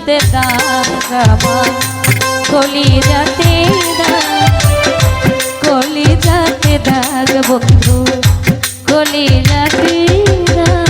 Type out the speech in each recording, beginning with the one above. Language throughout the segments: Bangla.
যাতে দাগাবা কলি যাতে কলি যাতে দাগ বন্ধু কলি যাতে দাগ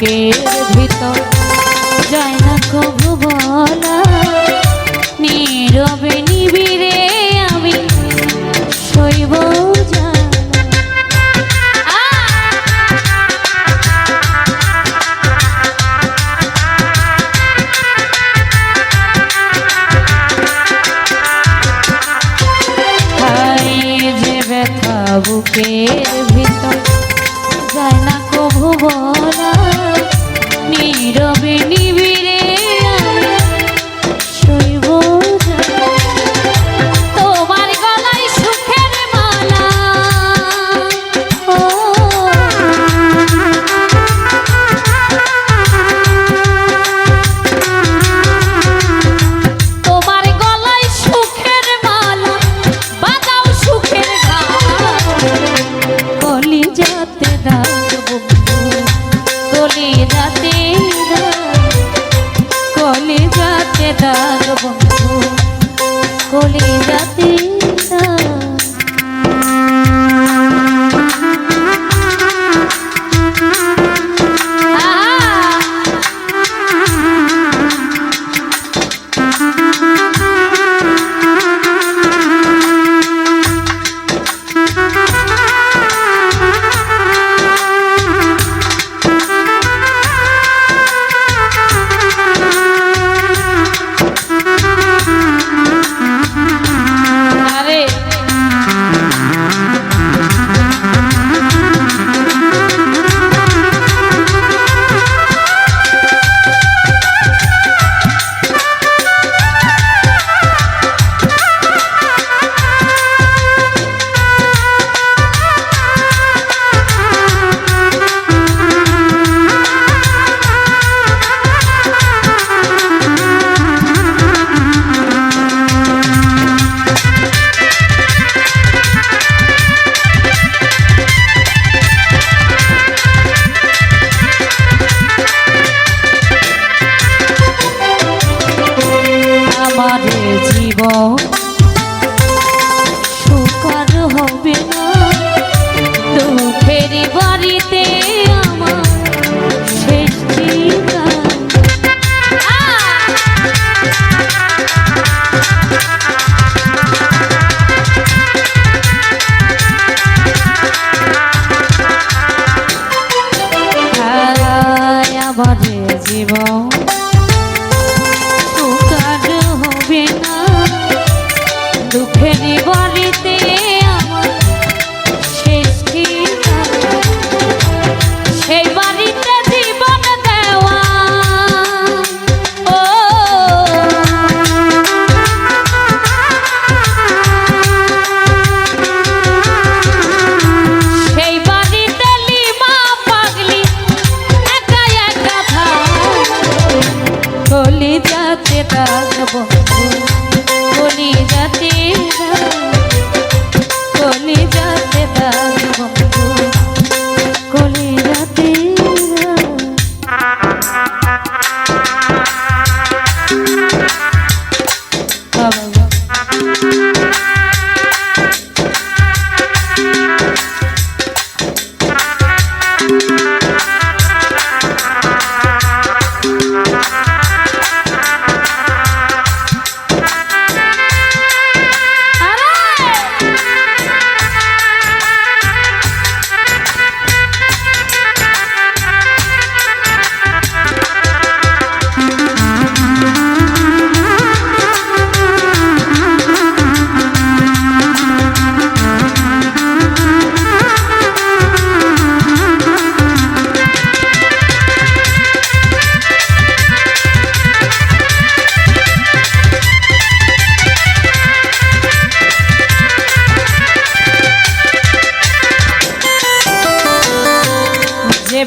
বুকের ভিতর।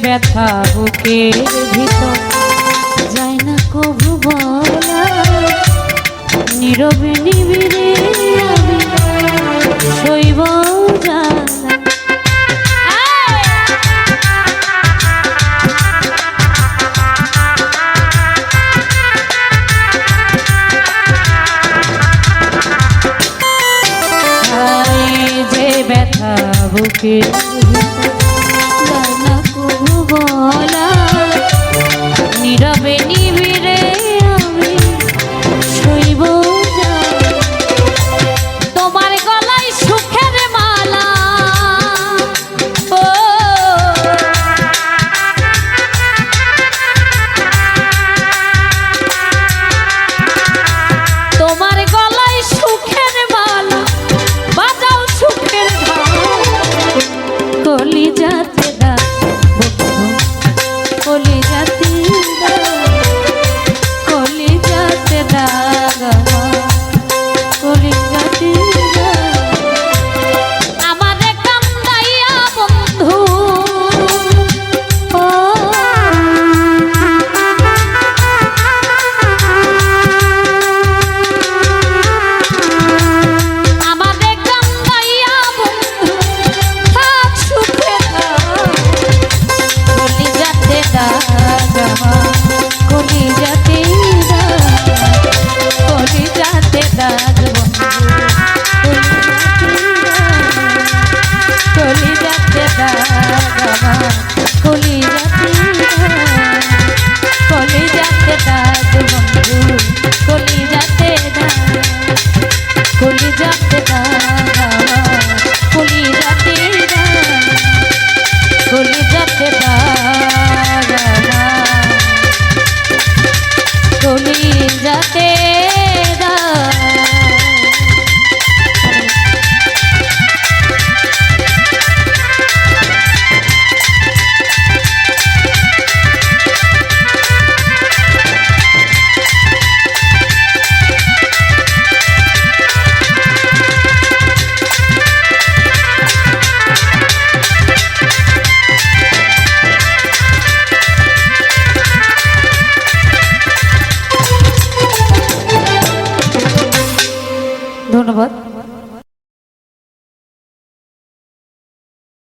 ব্যথা বুকে ভিতর। যায় না কবু বলা নীরবে নিবিড়ে শৈব যে ব্যথা যাত্রা